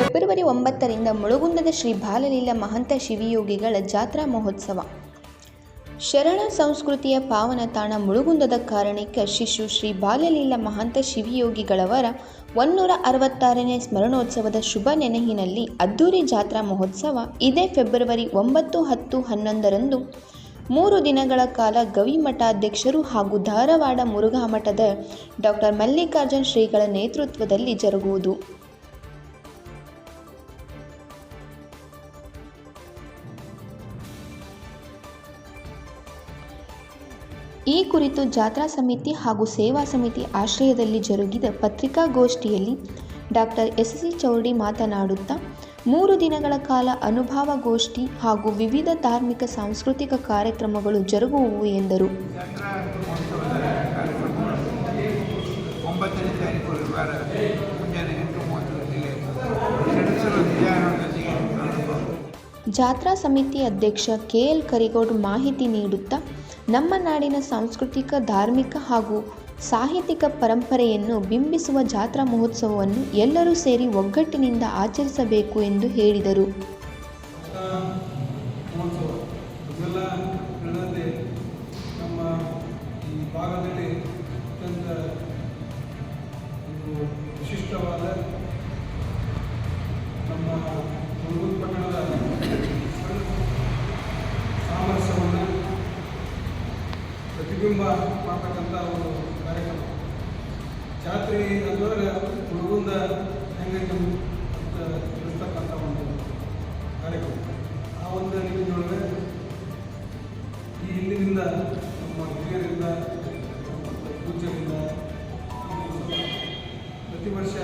February ಒಂಬತ್ತರಿಂದ ಮುಳುಗುಂದದ ಶ್ರೀ ಬಾಲಲೀಲಾ ಮಹಂತ ಶಿವಯೋಗಿಗಳ ಜಾತ್ರಾ ಮಹೋತ್ಸವ. ಶರಣ ಸಂಸ್ಕೃತಿಯ ಪಾವನ ತಾಣ ಮುಳುಗುಂದದ ಕಾರಣಿಕ ಶಿಶು ಶ್ರೀ ಬಾಲಲೀಲಾ ಮಹಂತ ಶಿವಯೋಗಿಗಳವರ ಒನ್ನೂರ ಅರವತ್ತಾರನೇ ಸ್ಮರಣೋತ್ಸವದ ಶುಭ ನೆನಹಿನಲ್ಲಿ ಅದ್ದೂರಿ ಜಾತ್ರಾ ಮಹೋತ್ಸವ ಇದೇ ಫೆಬ್ರವರಿ ಒಂಬತ್ತು ಹತ್ತು ಹನ್ನೊಂದರಂದು ಮೂರು ದಿನಗಳ ಕಾಲ ಗವಿಮಠಾಧ್ಯಕ್ಷರು ಹಾಗೂ ಧಾರವಾಡ ಮುರುಘಾ ಮಠದ ಡಾಕ್ಟರ್ ಮಲ್ಲಿಕಾರ್ಜುನ್ ಶ್ರೀಗಳ ನೇತೃತ್ವದಲ್ಲಿ ಜರುಗುವುದು. ಈ ಕುರಿತು ಜಾತ್ರಾ ಸಮಿತಿ ಹಾಗೂ ಸೇವಾ ಸಮಿತಿ ಆಶ್ರಯದಲ್ಲಿ ಜರುಗಿದ ಪತ್ರಿಕಾಗೋಷ್ಠಿಯಲ್ಲಿ ಡಾಕ್ಟರ್ ಎಸ್ ಸಿ ಚೌಡಿ ಮಾತನಾಡುತ್ತಾ, ಮೂರು ದಿನಗಳ ಕಾಲ ಅನುಭವಗೋಷ್ಠಿ ಹಾಗೂ ವಿವಿಧ ಧಾರ್ಮಿಕ ಸಾಂಸ್ಕೃತಿಕ ಕಾರ್ಯಕ್ರಮಗಳು ಜರುಗುವುವು ಎಂದರು. ಜಾತ್ರಾ ಸಮಿತಿ ಅಧ್ಯಕ್ಷ ಕೆ ಎಲ್ ಕರಿಗೌಡ್ ಮಾಹಿತಿ ನೀಡುತ್ತಾ ನಮ್ಮ ನಾಡಿನ ಸಾಂಸ್ಕೃತಿಕ, ಧಾರ್ಮಿಕ ಹಾಗೂ ಸಾಹಿತ್ಯಿಕ ಪರಂಪರೆಯನ್ನು ಬಿಂಬಿಸುವ ಜಾತ್ರಾ ಮಹೋತ್ಸವವನ್ನು ಎಲ್ಲರೂ ಸೇರಿ ಒಗ್ಗಟ್ಟಿನಿಂದ ಆಚರಿಸಬೇಕು ಎಂದು ಹೇಳಿದರು. ಪ್ರತಿಬಿಂಬ ಮಾಡ್ತಕ್ಕಂಥ ಒಂದು ಕಾರ್ಯಕ್ರಮ. ಜಾತ್ರೆ ಅನ್ನೋದ್ರೆ ಹುಡುಗುಂದ ಹೆಂಗೈತೆ ಅಂತ ತಿಳಿಸ್ತಕ್ಕಂಥ ಒಂದು ಕಾರ್ಯಕ್ರಮ. ಆ ಒಂದು ನಿಟ್ಟಿನೊಳಗೆ ಈ ಹಿಂದಿನಿಂದ ನಮ್ಮ ಹಿರಿಯರಿಂದ ಪೂಜ್ಯರಿಂದ ಪ್ರತಿ ವರ್ಷ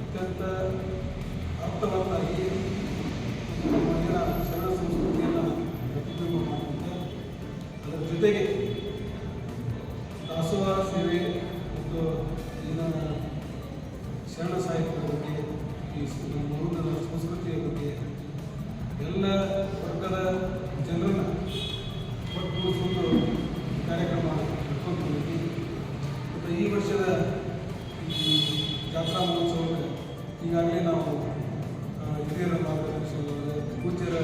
ಅತ್ಯಂತ ಅರ್ಥವತ್ತಾಗಿ ನಮ್ಮ ಶರಣ ಸಂಸ್ಕೃತಿಯನ್ನು ಪ್ರತಿಬಿಂಬ ಮಾಡುವಂತೆ ಅದರ ಜೊತೆಗೆ ಸೇವೆ ಮತ್ತು ಇನ್ನು ಶರಣ ಸಾಹಿತ್ಯದ ಬಗ್ಗೆ, ಈ ಮೂಲದ ಸಂಸ್ಕೃತಿಯ ಬಗ್ಗೆ ಎಲ್ಲ ವರ್ಗದ ಜನರನ್ನು ಒಟ್ಟುಗೂಡಿಸುವುದು ಕಾರ್ಯಕ್ರಮ ನಡ್ಕೊಂಡು ಬಂದಿದ್ವಿ ಮತ್ತು ಈ ವರ್ಷದ ಈ ಜಾತ್ರಾ ಮಹೋತ್ಸವಕ್ಕೆ ಈಗಾಗಲೇ ನಾವು ಹಿರಿಯರ ಮಾರ್ಗದರ್ಶನದೊಳಗೆ ಪೂಜ್ಯರ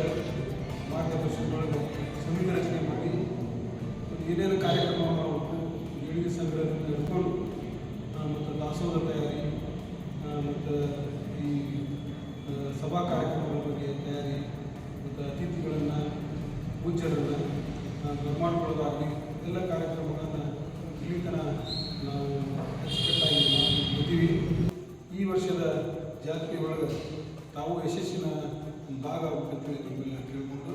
ಮಾರ್ಗದರ್ಶನದೊಳಗೆ ಸಮಿತಿ ರಚನೆ ಮಾಡಿ ಮತ್ತು ಏನೇನು ಕಾರ್ಯಕ್ರಮ ಮಾಡಬೇಕು ದೇಣಿಗೆ ಸಂಗ್ರಹದಿಂದ ಹಿಡ್ಕೊಂಡು ಆ, ಮತ್ತು ದಾಸೋಹ ತಯಾರಿ ಆ, ಮತ್ತು ಈ ಸಭಾ ಕಾರ್ಯಕ್ರಮಗಳ ಬಗ್ಗೆ ತಯಾರಿ ಮತ್ತು ಅತಿಥಿಗಳನ್ನು, ಪೂಜ್ಯರನ್ನು ಬರ್ಮಾಡ್ಕೊಳ್ಳೋದಾಗಲಿ, ಎಲ್ಲ ಕಾರ್ಯಕ್ರಮಗಳನ್ನು ಇಲ್ಲಿ ತನಕ ನಾವು ಅಚ್ಚುಕಟ್ಟಾಗಿ ಈ ವರ್ಷದ ಜಾತ್ರೆ ಒಳಗೆ ತಾವು ಯಶಸ್ಸಿನ ಭಾಗ ಆಗಬೇಕಂತೇಳಿ ನಿಮ್ಮೆಲ್ಲ ಕೇಳಿಕೊಂಡು